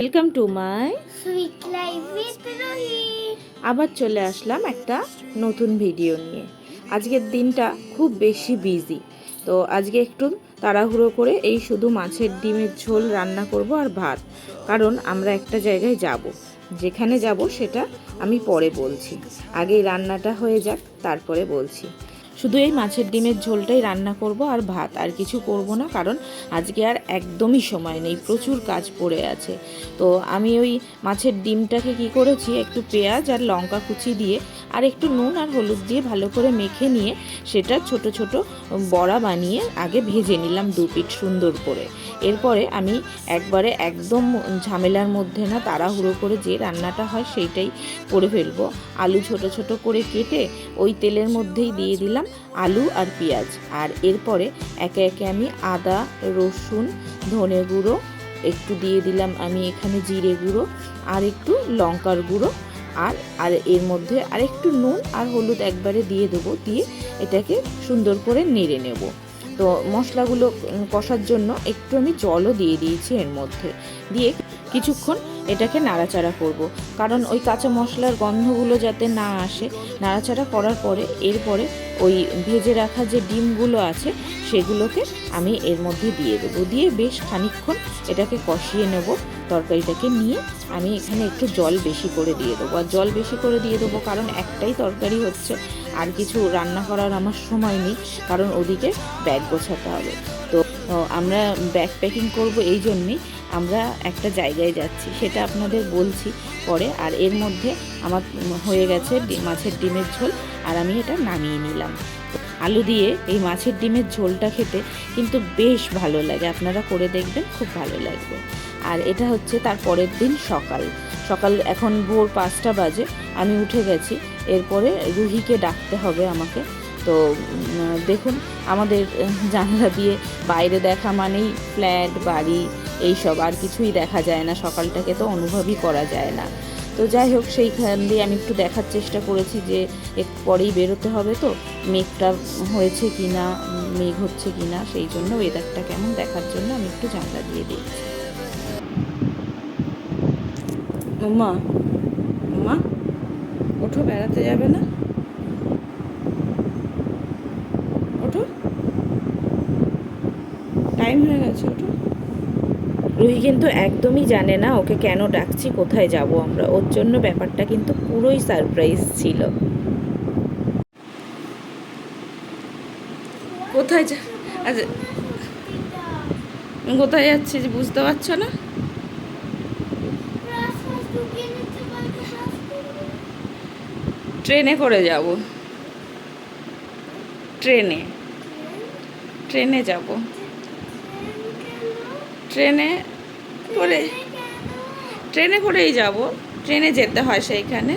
Welcome to my sweet life with Rohi আবার চলে আসলাম একটা নতুন ভিডিও নিয়ে। আজকের দিনটা খুব বেশি বিজি তো আজকে একটু তাড়াহুড়ো করে এই শুধু মাছের ডিমের ঝোল রান্না করব আর ভাত। কারণ আমরা একটা জায়গায় যাব। যেখানে যাব সেটা আমি পরে বলছি। আগে রান্নাটা হয়ে যাক তারপরে বলছি। শুধু এই মাছের ডিমের ঝোলটাই রান্না করব আর ভাত, আর কিছু করব না, কারণ আজকে আর একদমই সময় নেই, প্রচুর কাজ পড়ে আছে। তো আমি ওই মাছের ডিমটাকে কি করেছি, একটু পেঁয়াজ আর লঙ্কা কুচি দিয়ে আর একটু নুন আর হলুদ দিয়ে ভালো করে মেখে নিয়ে সেটা ছোট ছোট বড়া বানিয়ে আগে ভেজে নিলাম দু পিঠ সুন্দর করে। এরপরে আমি একবারে একদম ঝামেলার মধ্যে না, তাড়াহুড়ো করে যে রান্নাটা হয় সেইটাই করে ফেলব। আলু ছোট ছোট করে কেটে ওই তেলের মধ্যেই দিয়ে দিলাম। আলু আর পেঁয়াজ। আর এরপরে একে একে আমি আদা, রসুন, ধনে গুঁড়ো, একটু দিয়ে দিলাম আমি এখানে জিরে গুঁড়ো, আর একটু লঙ্কার গুঁড়ো, আর আর এর মধ্যে আর একটু নুন আর হলুদ একবারে দিয়ে দেবো, দিয়ে এটাকে সুন্দর করে নেড়ে নেব। তো মশলাগুলো কষার জন্য একটু আমি জলও দিয়ে দিয়েছি এর মধ্যে। দিয়ে কিছুক্ষণ এটাকে নাড়াচাড়া করব। কারণ ওই কাঁচা মশলার গন্ধগুলো যাতে না আসে, নাড়াচাড়া করার পরে, এরপরে ওই ভেজে রাখা যে ডিমগুলো আছে, সেগুলোকে আমি এর মধ্যে দিয়ে দেবো। দিয়ে বেশ খানিকক্ষণ এটাকে কষিয়ে নেব। তরকারিটাকে নিয়ে আমি এখানে একটু জল বেশি করে দিয়ে দেবো। আর জল বেশি করে দিয়ে দেবো কারণ একটাই তরকারি হচ্ছে। আর কিছু রান্না করার আমার সময় নেই, কারণ ওদিকে ব্যাগ গোছাতে হবে। তো আমরা ব্যাগ প্যাকিং করব এই জন্যেই। আমরা একটা জায়গায় যাচ্ছি, সেটা আপনাদের বলছি পরে। আর এর মধ্যে আমার হয়ে গেছে মাছের ডিমের ঝোল, আর আমি এটা নামিয়ে নিলাম। আলু দিয়ে এই মাছের ডিমের ঝোলটা খেতে কিন্তু বেশ ভালো লাগে। আপনারা করে দেখবেন, খুব ভালো লাগবে। আর এটা হচ্ছে তার পরের দিন সকাল। সকাল এখন ভোর পাঁচটা বাজে, আমি উঠে গেছি। এরপরে রুহিকে ডাকতে হবে আমাকে। তো দেখুন, আমাদের জানলা দিয়ে বাইরে দেখা মানেই ফ্ল্যাট, বাড়ি এইসব আর কিছুই দেখা যায় না, সকালটাকে তো অনুভবই করা যায় না। তো যাই হোক, সেইখান দিয়ে আমি একটু দেখার চেষ্টা করেছি যে একটু পরেই বেরোতে হবে তো, মেঘটা হয়েছে কি না মেঘ হচ্ছে কি না সেই জন্য ওয়েদারটা কেমন দেখার জন্য আমি একটু জানলা দিয়ে দিচ্ছি মা মা ওঠো, বেড়াতে যাবে না ওঠো টাইম হয়ে গেছে ওঠো রুহি কিন্তু একদমই জানে না ওকে কেন ডাকছি, কোথায় যাব আমরা। ওর জন্য ব্যাপারটা কিন্তু পুরোই সারপ্রাইজ ছিল। কোথায় যা আচ্ছা কোথায় বুঝতে পারছ না? ট্রেনে করে যাব। ট্রেনে। ট্রেনে যাব। ট্রেনে করে। ট্রেনে করেই যাব। ট্রেনে যেতে হয় সেইখানে।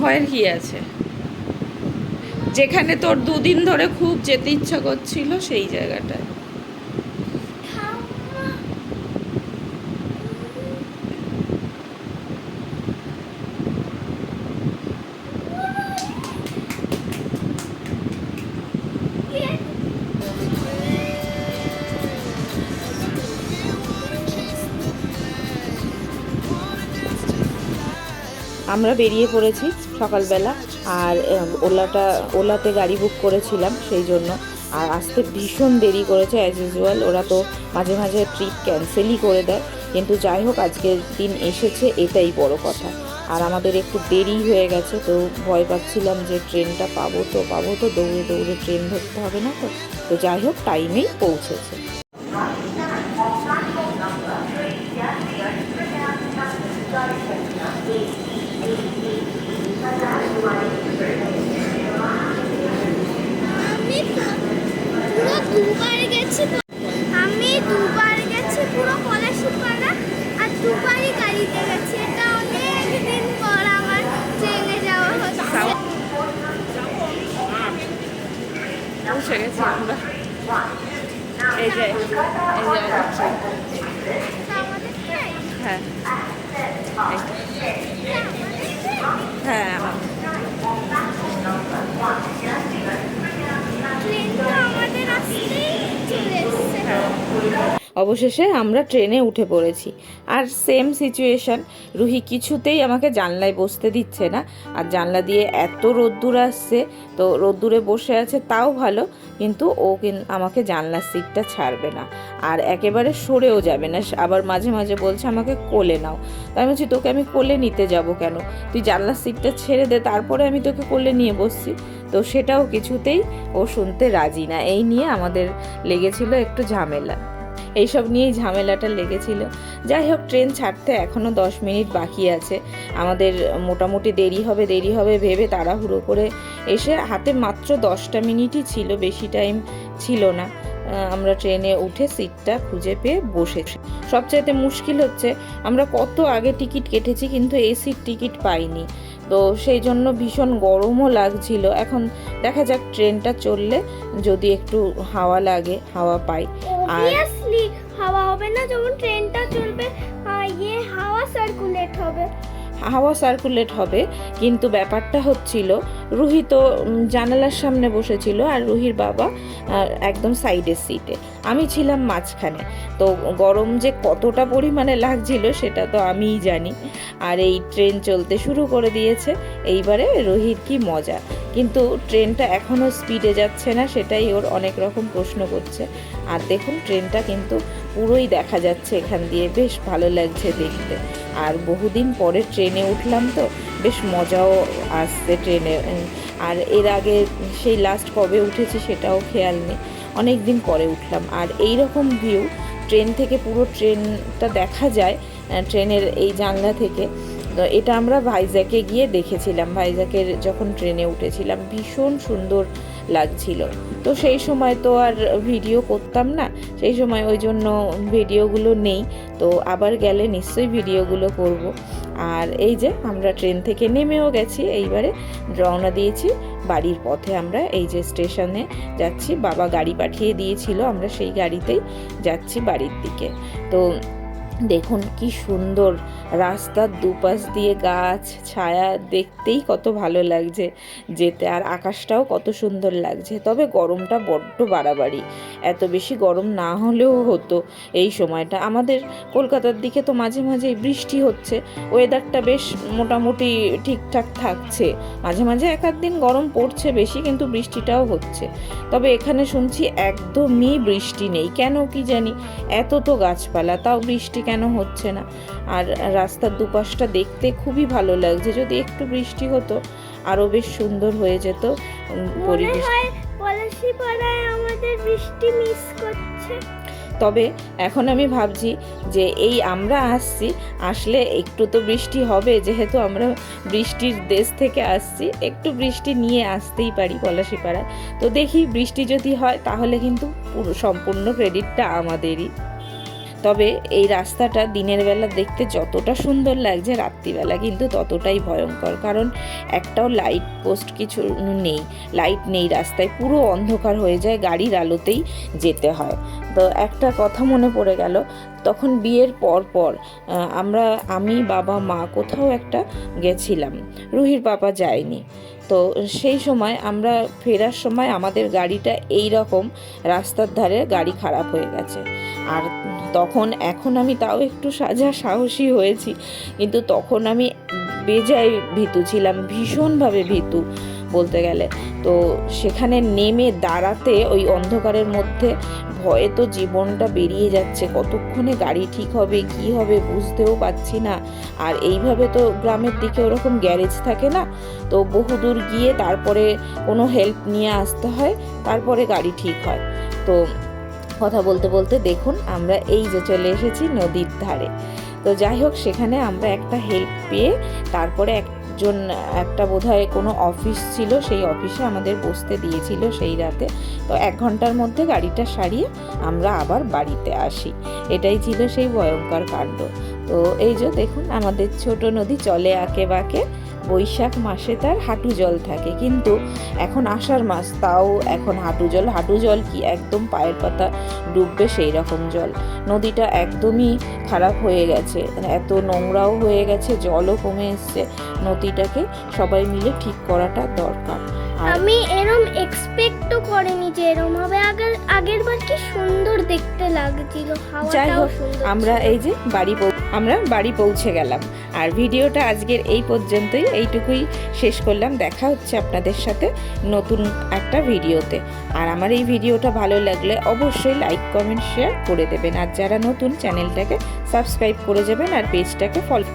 ভয়ের কি আছে? যেখানে তোর দুদিন ধরে খুব যেতে ইচ্ছা করছিল সেই জায়গাটায়। আমরা বেরিয়ে পড়েছি সকালবেলা আর ওলাটা, ওলাতে গাড়ি বুক করেছিলাম সেই জন্য। আর আসতে ভীষণ দেরি করেছে অ্যাজ ইউজুয়াল ওরা তো মাঝে মাঝে ট্রিপ ক্যান্সেলই করে দেয়। কিন্তু যাই হোক, আজকের দিন এসেছে, এটাই বড় কথা। আর আমাদের একটু দেরি হয়ে গেছে, তো ভয় পাচ্ছিলাম যে ট্রেনটা পাবো তো পাবো তো, দৌড়ে দৌড়ে ট্রেন ধরতে হবে না তো। তো যাই হোক টাইমেই পৌঁছেছে। দুবার গেছি আমি দুবার গেছি পুরো পলাশিপাড়া আর দুবারই গাড়িতে গেছি। এটা অনেক দিন পর আমার ট্রেনে যাওয়া হচ্ছে। পৌঁছে গেছি আমরা। এই যে এই যে আমাদের ট্রেন। এটা আমাদের ট্রেন হ্যাঁ এই। এটা আমাদের ট্রেন হ্যাঁ আমাদের ট্রেন তো আমাদের আসতেই চলে অবশেষে আমরা ট্রেনে উঠে পড়েছি। আর সেম সিচুয়েশন রুহি কিছুতেই আমাকে জানলায় বসতে দিচ্ছে না। আর জানলা দিয়ে এত রোদ্দুর আসছে, তো রোদ্দুরে বসে আছে তাও ভালো, কিন্তু ও আমাকে জানলার সিটটা ছাড়বে না। আর একেবারে সরেও যাবে না। আবার মাঝে মাঝে বলছে, আমাকে কোলে নাও। তাই আমি বলছি, তোকে আমি কোলে নিতে যাব কেন? তুই জানলার সিটটা ছেড়ে দে, তারপরে আমি তোকে কোলে নিয়ে বসছি। তো সেটাও কিছুতেই ও শুনতে রাজি না। এই নিয়ে আমাদের লেগেছিল একটু ঝামেলা। এইসব নিয়েই ঝামেলাটা লেগেছিল। যাই হোক, ট্রেন ছাড়তে এখনও দশ মিনিট বাকি আছে। আমাদের মোটামুটি দেরি হবে দেরি হবে ভেবে তাড়াহুড়ো করে এসে হাতে মাত্র দশটা মিনিটই ছিল, বেশি টাইম ছিল না। আমরা ট্রেনে উঠে সিটটা খুঁজে পেয়ে বসেছি। সবচাইতে মুশকিল হচ্ছে, আমরা কত আগে টিকিট কেটেছি কিন্তু এসির টিকিট পাইনি। তো সেই জন্য ভীষণ গরমও লাগছিল। এখন দেখা যাক, ট্রেনটা চললে যদি একটু হাওয়া লাগে, হাওয়া পাই। অবভিয়াসলি হাওয়া হবে না, যখন ট্রেনটা চলবে ইয়ে হাওয়া সার্কুলেট হবে। হাওয়া সার্কুলেট হবে, কিন্তু ব্যাপারটা হচ্ছিল, রুহি তো জানালার সামনে বসেছিল আর রুহির বাবা একদম সাইডের সিটে আমি ছিলাম মাঝখানে। তো গরম যে কতটা পরিমাণে লাগছিল, সেটা তো আমিই জানি। আর এই ট্রেন চলতে শুরু করে দিয়েছে, এইবারে রুহির কি মজা। কিন্তু ট্রেনটা এখনও স্পিডে যাচ্ছে না, সেটাই ওর অনেক রকম প্রশ্ন করছে। আর দেখুন, ট্রেনটা কিন্তু পুরোই দেখা যাচ্ছে এখান দিয়ে, বেশ ভালো লাগছে দেখতে। আর বহুদিন পরে ট্রেনে উঠলাম তো, বেশ মজাও আসছে ট্রেনে। আর এর আগে সেই লাস্ট কবে উঠেছি সেটাও খেয়াল নেই। অনেক দিন পরে উঠলাম। আর এই রকম ভিউ ট্রেন থেকে পুরো ট্রেনটা দেখা যায় ট্রেনের এই জানলা থেকে। এটা আমরা ভাইজ্যাকে গিয়ে দেখেছিলাম। ভাইজ্যাকের যখন ট্রেনে উঠেছিলাম, ভীষণ সুন্দর লাগছিল। তো সেই সময় তো আর ভিডিও করতাম না, সেই সময় ওই জন্য ভিডিওগুলো নেই। তো আবার গেলে নিশ্চয়ই ভিডিওগুলো করব। আর এই যে আমরা ট্রেন থেকে নেমেও গেছি, এইবারে রওনা দিয়েছি বাড়ির পথে আমরা। এই যে স্টেশনে যাচ্ছি, বাবা গাড়ি পাঠিয়ে দিয়েছিল, আমরা সেই গাড়িতেই যাচ্ছি বাড়ির দিকে। তো দেখুন কি সুন্দর। রাস্তার দুপাশ দিয়ে গাছ, ছায়া দেখতেই কত ভালো লাগছে যেতে আর আকাশটাও কত সুন্দর লাগছে। তবে গরমটা বড্ড বাড়াবাড়ি। এত বেশি গরম না হলেও হতো এই সময়টা। আমাদের কলকাতার দিকে তো মাঝে মাঝে বৃষ্টি হচ্ছে। ওয়েদারটা বেশ মোটামুটি ঠিকঠাক থাকছে। মাঝে মাঝে এক আধ দিন গরম পড়ছে বেশি, কিন্তু বৃষ্টিটাও হচ্ছে। তবে এখানে শুনছি একদমই বৃষ্টি নেই। কেন কি জানি? এত তো গাছপালা, তাও বৃষ্টি কেন হচ্ছে না? আর রাস্তার দুপাশটা দেখতে খুবই ভালো লাগছে। যদি একটু বৃষ্টি হতো আরও বেশ সুন্দর হয়ে যেত পরিবেশ। আমাদের বৃষ্টি মিস করছে। তবে এখন আমি ভাবছি যে এই আমরা আসছি আসলে একটু তো বৃষ্টি হবে যেহেতু আমরা বৃষ্টির দেশ থেকে আসছি একটু বৃষ্টি নিয়ে আসতেই পারি পলাশিপাড়ায়। তো দেখি বৃষ্টি যদি হয় তাহলে কিন্তু পুরো সম্পূর্ণ ক্রেডিটটা আমাদেরই। তবে এই রাস্তাটা দিনের বেলা দেখতে যতটা সুন্দর লাগছে, রাত্রিবেলা কিন্তু ততটাই ভয়ঙ্কর। কারণ একটাও লাইট পোস্ট কিছু নেই লাইট নেই রাস্তায়, পুরো অন্ধকার হয়ে যায়, গাড়ির আলোতেই যেতে হয়। তো একটা কথা মনে পড়ে গেল, তখন বিয়ের পর পর আমরা, আমি, বাবা, মা কোথাও একটা গেছিলাম, রুহির বাবা যায়নি। তো সেই সময় আমরা ফেরার সময় আমাদের গাড়িটা এই রকম রাস্তার ধারে গাড়ি খারাপ হয়ে গেছে। আর তখন এখন আমি তাও একটু সাজা সাহসী হয়েছি। কিন্তু তখন আমি বেজায় ভীতু ছিলাম, ভীষণভাবে ভীতু বলতে গেলে। তো সেখানে নেমে দাঁড়াতে ওই অন্ধকারের মধ্যে ভয়ে তো জীবনটা বেরিয়ে যাচ্ছে। কতক্ষণে গাড়ি ঠিক হবে, কি হবে বুঝতেও পারছি না। আর এইভাবে তো গ্রামের দিকে ওরকম গ্যারেজ থাকে না, তো বহুদূর গিয়ে তারপরে কোনো হেল্প নিয়ে আসতে হয়, তারপরে গাড়ি ঠিক হয়। তো কথা বলতে বলতে দেখুন, আমরা এই যে চলে এসেছি নদীর ধারে। তো যাই হোক, সেখানে আমরা একটা হেল্প পেয়ে তারপরে একজন, একটা বোধহয় কোনো অফিস ছিল, সেই অফিসে আমাদের বসতে দিয়েছিল সেই রাতে। তো এক ঘণ্টার মধ্যে গাড়িটা সারিয়ে আমরা আবার বাড়িতে আসি। এটাই ছিল সেই ভয়ঙ্কর কাণ্ড। তো এই যে দেখুন, আমাদের ছোট নদী চলে আঁকে বাঁকে। বৈশাখ মাসে তার হাঁটু জল থাকে। কিন্তু এখন আষাঢ় মাস, তাও এখন হাঁটু জল। হাঁটু জল কি? একদম পায়ের পাতা ডুববে সেই রকম জল। নদীটা একদমই খারাপ হয়ে গেছে। এত নোংরাও হয়ে গেছে, জলও কমে এসছে। নদীটাকে সবাই মিলে ঠিক করাটা দরকার। আমি এরম এক্সপেক্টও করিনি যে এরম হবে। আগের আগের বার কি সুন্দর দেখতে লাগছিল যাই হাওয়াটাও হোক সুন্দর আমরা এই যে বাড়ি আমরা বাড়ি পৌঁছে গেলাম। আর ভিডিওটা আজকের এই পর্যন্তই এইটুকুই শেষ করলাম। দেখা হচ্ছে আপনাদের সাথে নতুন একটা ভিডিওতে। আর আমার এই ভিডিওটা ভালো লাগলে অবশ্যই লাইক কমেন্ট শেয়ার করে দেবেন। আর যারা নতুন চ্যানেলটাকে সাবস্ক্রাইব করে যাবেন আর পেজটাকে ফলো